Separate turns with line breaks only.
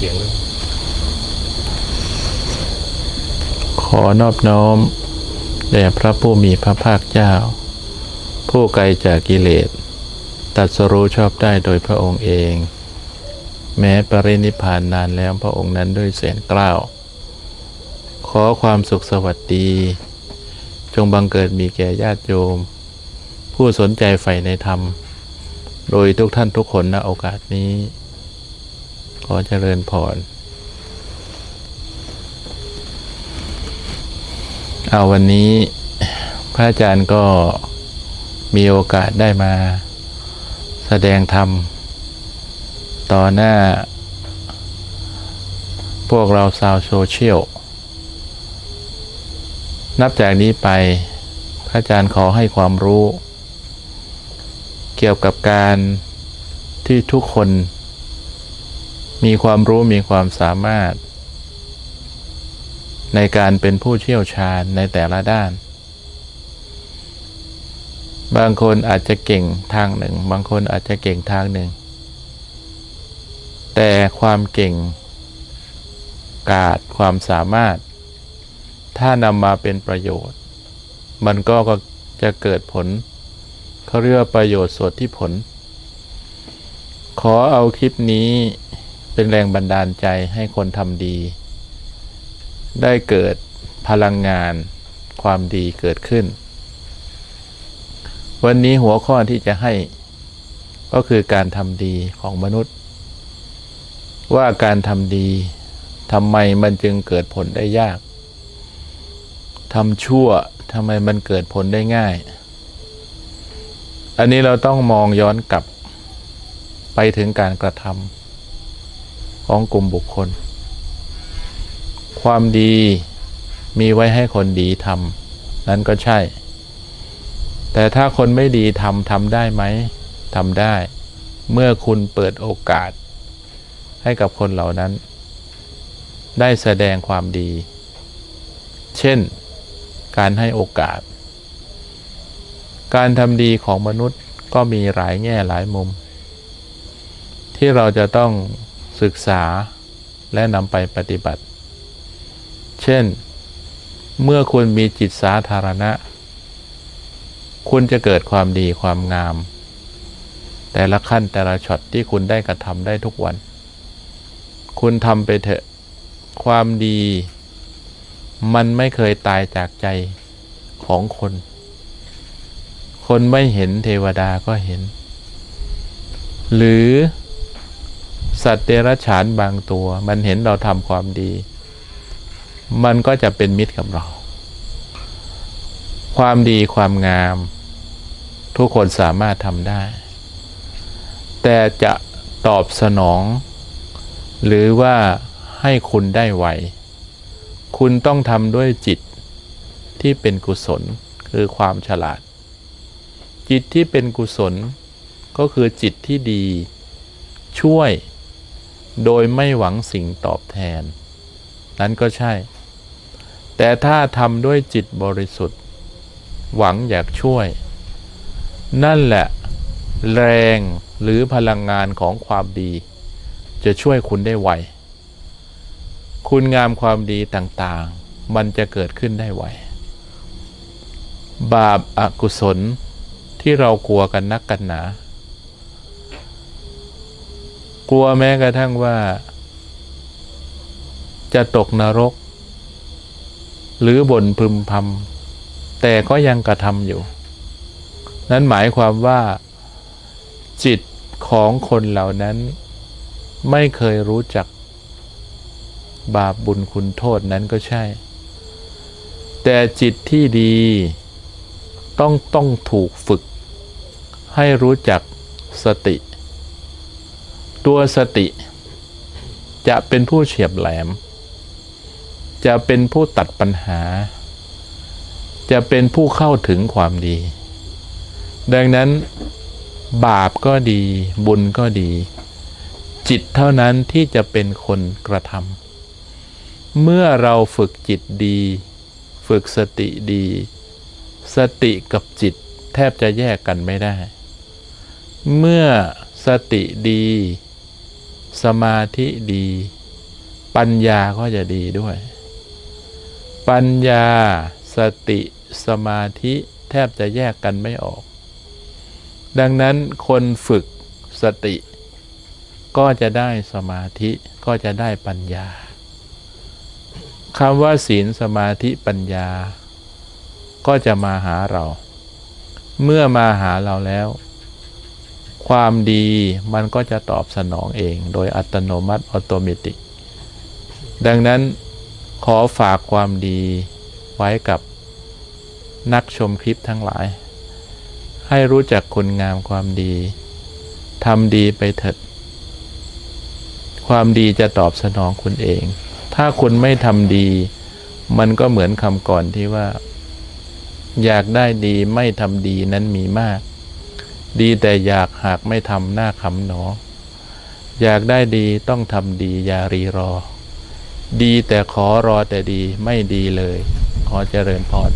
สียงเลย
ขอนอบน้อม แด่พระผู้มีพระภาคเจ้า ผู้ไกลจากกิเลสตรัสรู้ชอบได้โดยพระองค์เอง แม้ปรินิพพานนานแล้วพระองค์นั้นด้วยแสนเกล้าว ขอความสุขสวัสดี จงบังเกิดมีแก่ญาติโยม ผู้สนใจใฝ่ในธรรม โดยทุกท่านทุกคนณโอกาสนี้ อเจริญพร เอาวันนี้พระอาจารย์ก็มีโอกาสได้มาแสดงธรรม ต่อหน้า พวกเราชาวโซเชียล นับจากนี้ไปพระอาจารย์ขอให้ความรู้ เกี่ยวกับการที่ทุกคน มีความรู้มีความสามารถ ในการเป็นผู้เชี่ยวชาญในแต่ละด้าน บางคนอาจจะเก่งทางหนึ่ง บางคนอาจจะเก่งทางหนึ่ง แต่ความเก่ง กาดความสามารถ ถ้านำมาเป็นประโยชน์ มันก็จะเกิดผลเขาเรียกว่าประโยชน์ส่วนที่ผล ขอเอาคลิปนี้ เป็นแรงบันดาลใจให้คนทำดี ได้เกิดพลังงานความดีเกิดขึ้น วันนี้หัวข้อที่จะให้ก็คือการทำดีของมนุษย์ ว่าการทำดีทำไมมันจึงเกิดผลได้ยากทำชั่วทำไมมันเกิดผลได้ง่าย อันนี้เราต้องมองย้อนกลับไปถึงการกระทำ ของกลุ่มบุคคล ความดีมีไว้ให้คนดีทำนั้นก็ใช่ แต่ถ้าคนไม่ดีทำทำได้ไหมทำได้ เมื่อคุณเปิดโอกาส ให้กับคนเหล่านั้น ได้แสดงความดี เช่น การให้โอกาส การทำดีของมนุษย์ก็มีหลายแง่หลายมุม ที่เราจะต้อง ศึกษาและนำไปปฏิบัติ เช่น เมื่อคุณมีจิตสาธารณะ คุณจะเกิดความดีความงาม แต่ละขั้นแต่ละช็อตที่คุณได้กระทำได้ทุกวัน คุณทำไปเถอะ ความดี มันไม่เคยตายจากใจของคน คนไม่เห็นเทวดาก็เห็น หรือ สัตว์เดรัจฉานบางตัว มันเห็นเราทำความดี มันก็จะเป็นมิตรกับเรา ความดีความงาม ทุกคนสามารถทำได้ แต่จะตอบสนอง หรือว่าให้คุณได้ไวคุณต้องทำด้วยจิตที่เป็นกุศลคือความฉลาด จิตที่เป็นกุศลก็คือจิตที่ดี ช่วย โดยไม่หวังสิ่งตอบแทน นั้นก็ใช่ แต่ถ้าทำด้วยจิตบริสุทธิ์ หวังอยากช่วย นั่นแหละ แรงหรือพลังงานของความดี จะช่วยคุณได้ไว คุณงามความดีต่างๆ มันจะเกิดขึ้นได้ไว บาปอากุศลที่เรากลัวกันนักกันหนา กลัวแม้กระทั่งว่า จะตกนรก หรือบ่นพึมพำแต่ก็ยังกระทำอยู่ นั้นหมายความว่า จิตของคนเหล่านั้น ไม่เคยรู้จัก บาปบุญคุณโทษนั้นก็ใช่ แต่จิตที่ดีต้องต้องถูกฝึก ให้รู้จักสติ ตัวสติจะเป็นผู้เฉียบแหลม จะเป็นผู้ตัดปัญหา จะเป็นผู้เข้าถึงความดี ดังนั้นบาปก็ดี บุญก็ดี จิตเท่านั้นที่จะเป็นคนกระทำเมื่อเราฝึกจิตดี ฝึกสติดี สติกับจิตแทบจะแยกกันไม่ได้ เมื่อสติดี สมาธิดี ปัญญาก็จะดีด้วย ปัญญาสติสมาธิแทบจะแยกกันไม่ออก ดังนั้นคนฝึกสติ ก็จะได้สมาธิก็จะได้ปัญญาคำว่าศีลสมาธิปัญญา ก็จะมาหาเรา เมื่อมาหาเราแล้ว ความดีมันก็จะตอบสนองเอง โดยอัตโนมัติออโตเมติกดังนั้นขอฝากความดีไว้กับนักชมคลิปทั้งหลาย ให้รู้จักคุณงามความดีทำดีไปเถิดความดีจะตอบสนองคุณเอง ถ้าคุณไม่ทำดี มันก็เหมือนคำก่อนที่ว่า อยากได้ดีไม่ทำดีนั้นมีมาก ดีแต่อยากหากไม่ทำหน้าขำหนอ อยากได้ดีต้องทำดีอย่ารีรอ ดีแต่ขอรอแต่ดีไม่ดีเลย ขอเจริญพร